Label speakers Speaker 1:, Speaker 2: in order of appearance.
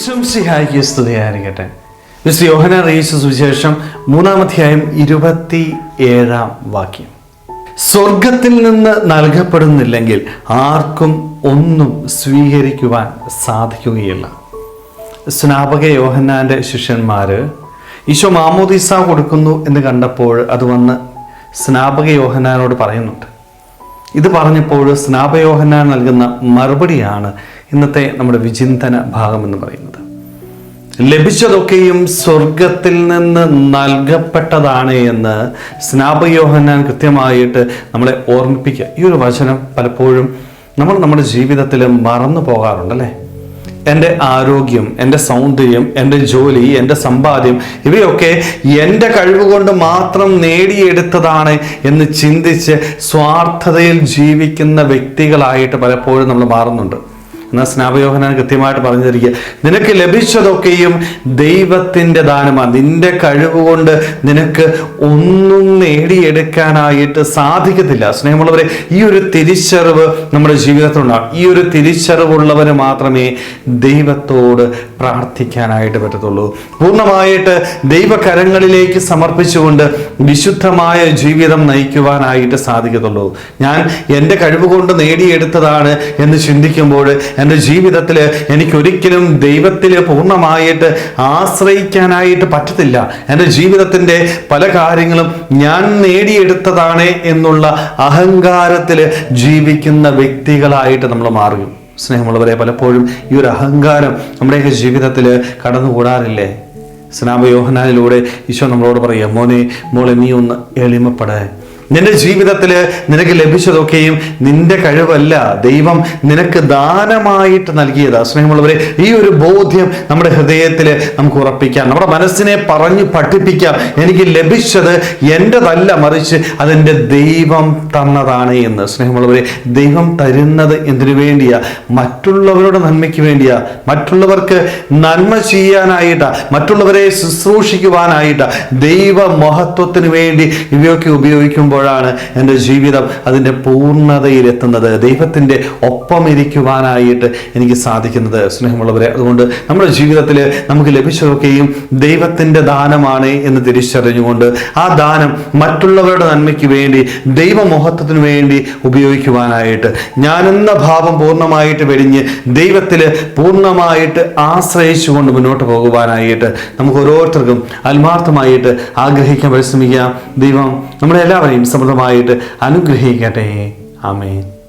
Speaker 1: ഈശ്വംസിഹായിക്ക് സ്തുതിയായിരിക്കട്ടെ. മിസ്റ്റർ യോഹന റീസ് സുവിശേഷം മൂന്നാമധ്യായം ഇരുപത്തി ഏഴാം വാക്യം. സ്വർഗത്തിൽ നിന്ന് നൽകപ്പെടുന്നില്ലെങ്കിൽ ആർക്കും ഒന്നും സ്വീകരിക്കുവാൻ സാധിക്കുകയില്ല. സ്നാപക യോഹന്നാന്റെ ശിഷ്യന്മാര് ഈശോ മാമോദിസ കൊടുക്കുന്നു എന്ന് കണ്ടപ്പോൾ അത് വന്ന് സ്നാപക യോഹന്നാനോട് പറയുന്നുണ്ട്. ഇത് പറഞ്ഞപ്പോൾ സ്നാപയോഹന്നാൻ നൽകുന്ന മറുപടിയാണ് ഇന്നത്തെ നമ്മുടെ വിചിന്തന ഭാഗം എന്ന് പറയുന്നത്. ലഭിച്ചതൊക്കെയും സ്വർഗത്തിൽ നിന്ന് നൽകപ്പെട്ടതാണ് എന്ന് സ്നാപയോഹന്നാൻ കൃത്യമായിട്ട് നമ്മളെ ഓർമ്മിപ്പിക്കുക. ഈ ഒരു വചനം പലപ്പോഴും നമ്മൾ നമ്മുടെ ജീവിതത്തിൽ മറന്നു പോകാറുണ്ടല്ലേ? എന്റെ ആരോഗ്യം എന്റെ സൗന്ദര്യം എന്റെ ജോലി എന്റെ സമ്പാദ്യം ഇവയൊക്കെ എന്റെ കഴിവ് കൊണ്ട് മാത്രം നേടിയെടുത്തതാണ് എന്ന് ചിന്തിച്ച് സ്വാർത്ഥതയിൽ ജീവിക്കുന്ന വ്യക്തികളായിട്ട് പലപ്പോഴും നമ്മൾ മാറുന്നുണ്ട്. എന്നാൽ സ്നാപയോഹനാൻ കൃത്യമായിട്ട് പറഞ്ഞു തരിക നിനക്ക് ലഭിച്ചതൊക്കെയും ദൈവത്തിന്റെ ദാനമാണ്. നിന്റെ കഴിവ് കൊണ്ട് നിനക്ക് ഒന്നും നേടിയെടുക്കാനായിട്ട് സാധിക്കത്തില്ല. സ്നേഹമുള്ളവരെ ഈ ഒരു തിരിച്ചറിവ് നമ്മുടെ ജീവിതത്തിലുണ്ടാകും ഈ ഒരു തിരിച്ചറിവുള്ളവന് മാത്രമേ ദൈവത്തോട് പ്രാർത്ഥിക്കാനായിട്ട് പറ്റത്തുള്ളൂ. പൂർണമായിട്ട് ദൈവകരങ്ങളിലേക്ക് സമർപ്പിച്ചുകൊണ്ട് വിശുദ്ധമായ ജീവിതം നയിക്കുവാനായിട്ട് സാധിക്കത്തുള്ളൂ. ഞാൻ എന്റെ കഴിവ് കൊണ്ട് നേടിയെടുത്തതാണ് എന്ന് ചിന്തിക്കുമ്പോൾ എന്റെ ജീവിതത്തിൽ എനിക്കൊരിക്കലും ദൈവത്തിൽ പൂർണമായിട്ട് ആശ്രയിക്കാനായിട്ട് പറ്റത്തില്ല. എന്റെ ജീവിതത്തിന്റെ പല കാര്യങ്ങളും ഞാൻ നേടിയെടുത്തതാണ് എന്നുള്ള അഹങ്കാരത്തിൽ ജീവിക്കുന്ന വ്യക്തികളായിട്ട് നമ്മൾ മാറും. സ്നേഹമുള്ളവരെ പലപ്പോഴും ഈ ഒരു അഹങ്കാരം നമ്മുടെയൊക്കെ ജീവിതത്തിൽ കടന്നുകൂടാറില്ലേ? സ്നാപയോഹനാനിലൂടെ ഈശോ നമ്മളോട് പറയാം മോനെ മോളെ നീ ഒന്ന് എളിമപ്പെടേ. നിന്റെ ജീവിതത്തിൽ നിനക്ക് ലഭിച്ചതൊക്കെയും നിന്റെ കഴിവല്ല. ദൈവം നിനക്ക് ദാനമായിട്ട് നൽകിയതാ. സ്നേഹമുള്ളവരെ ഈ ഒരു ബോധ്യം നമ്മുടെ ഹൃദയത്തിൽ നമുക്ക് ഉറപ്പിക്കാം. നമ്മുടെ മനസ്സിനെ പറഞ്ഞു പഠിപ്പിക്കാം. എനിക്ക് ലഭിച്ചത് എന്റെതല്ല മറിച്ച് അതെന്റെ ദൈവം തന്നതാണ് എന്ന്. സ്നേഹമുള്ളവരെ ദൈവം തരുന്നത് എന്തിനു വേണ്ടിയാ? മറ്റുള്ളവരുടെ നന്മയ്ക്ക് വേണ്ടിയാ. മറ്റുള്ളവർക്ക് നന്മ ചെയ്യാനായിട്ടാ. മറ്റുള്ളവരെ ശുശ്രൂഷിക്കുവാനായിട്ടാ. ദൈവ മഹത്വത്തിന് വേണ്ടി ഇവയൊക്കെ ഉപയോഗിക്കുമ്പോഴാണ് എന്റെ ജീവിതം അതിന്റെ പൂർണതയിലെത്തുന്നത്. ദൈവത്തിന്റെ ഒപ്പം ഇരിക്കുവാനായിട്ട് എനിക്ക് സാധിക്കുന്നത് സ്നേഹമുള്ളവരെ. അതുകൊണ്ട് നമ്മുടെ ജീവിതത്തിൽ നമുക്ക് ലഭിച്ചതൊക്കെയും ദൈവത്തിന്റെ ദാനമാണ് എന്ന് തിരിച്ചറിഞ്ഞുകൊണ്ട് ആ ദാനം മറ്റുള്ളവരുടെ നന്മയ്ക്ക് വേണ്ടി ദൈവമഹത്വത്തിന് വേണ്ടി ഉപയോഗിക്കുവാനായിട്ട് ഞാനെന്ന ഭാവം പൂർണമായിട്ട് വെടിഞ്ഞ് ദൈവത്തിൽ പൂർണമായിട്ട് ആശ്രയിച്ചുകൊണ്ട് മുന്നോട്ട് പോകുവാനായിട്ട് നമുക്ക് ഓരോരുത്തർക്കും ആത്മാർത്ഥമായിട്ട് ആഗ്രഹിക്കാൻ പരിശ്രമിക്കാം. ദൈവം നമ്മളെ എല്ലാവരെയും സമൃദ്ധമായിട്ട് അനുഗ്രഹിക്കട്ടെ. ആമേൻ.